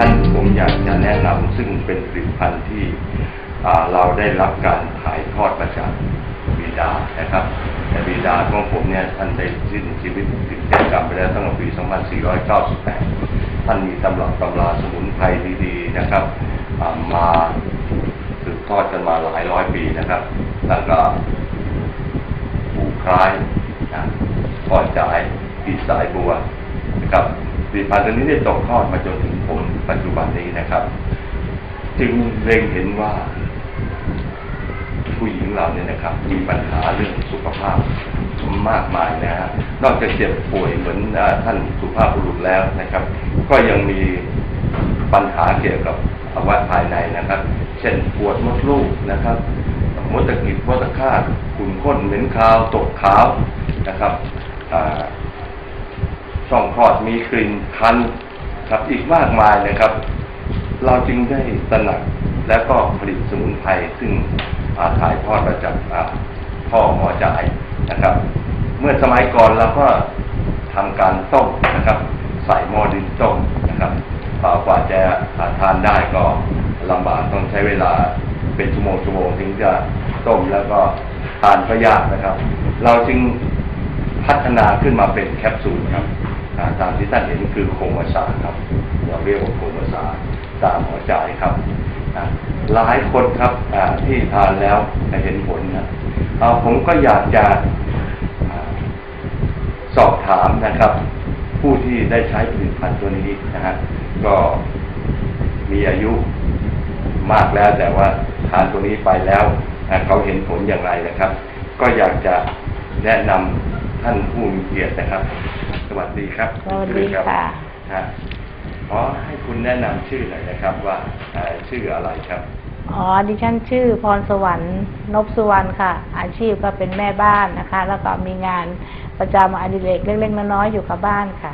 ท่านผมอยากจะแนะนำซึ่งเป็นผลิตภัณฑ์ที่เราได้รับการถ่ายทอดมาจากบิดานะครับแต่บิดาของผมเนี่ยท่านได้สิ้นชีวิตติดแก่กรรมไปแล้วตั้งแต่ปี 2498 ท่านมีตำรับตำราสมุนไพรดีๆนะครับมาสืบทอดกันมาหลายร้อยปีนะครับ แล้วก็ผูคล้ายนะพอจ่ายปีสายบัวนะครับ ผลิตภัณฑ์ตัวนี้ได้ตกทอดมาจนถึงผมปัจจุบันนี้นะครับ จึงเล็งเห็นว่า ผู้หญิงเราเนี่ยนะครับ มีปัญหาเรื่องสุขภาพมากมายนะฮะนอกจากเจ็บป่วยเหมือนอท่านสุภาพบุรุษแล้วนะครับ ก็ยังมีปัญหาเกี่ยวกับอวัยวะภายในนะครับ เช่นปวดมดลูกนะครับมดตะกิดมดตะคาดขุ่นข้นเหม็นคาวตกขาวนะครับ ช่องคลอดมีกลิ่นคันครับอีกมากมายนะครับ เราจึงได้ตระหนักและก็ผลิตสมุนไพรซึ่งอาถ่ายทอดมาจากอ่าพ่อหมอจ่ายนะครับ เมื่อสมัยก่อนเราก็ทำการต้มนะครับ ใส่หม้อดินต้มนะครับอ่ากว่าจะาทานได้ก็ลำบากต้องใช้เวลาเป็นชั่วโมงชั่วโมงถึงจะต้มแล้วก็ทานก็ยากนะครับ เราจึงพัฒนาขึ้นมาเป็นแคปซูลครับาตามที่ท่านเห็นคือโครงวสาครับเราเรียกว่าโครงวสาตามหัวใจครับหลายคนครับที่ทานแล้วเห็นผลนะอ่าผมก็อยากจะสอบถามนะครับ ผู้ที่ได้ใช้ผลิตภัณฑ์ตัวนี้นะฮะก็มีอายุมากแล้วแต่ว่าทานตัวนี้ไปแล้วเขาเห็นผลอย่างไรนะครับ ก็อยากจะแนะนำ ท่านผู้มีเกียรตินะครับ สวัสดีครับสวัสดีค่ะฮะขอให้คุณแนะนำชื่อหน่อยนะครับ ว่าเอ่อชื่ออะไรครับอ๋อดิฉันชื่อพรสวรรค์นบสุวรรณค่ะ อาชีพก็เป็นแม่บ้านนะคะ แล้วก็มีงานประจำอดิเรกเล็กๆน้อยๆอยู่กับบ้านค่ะ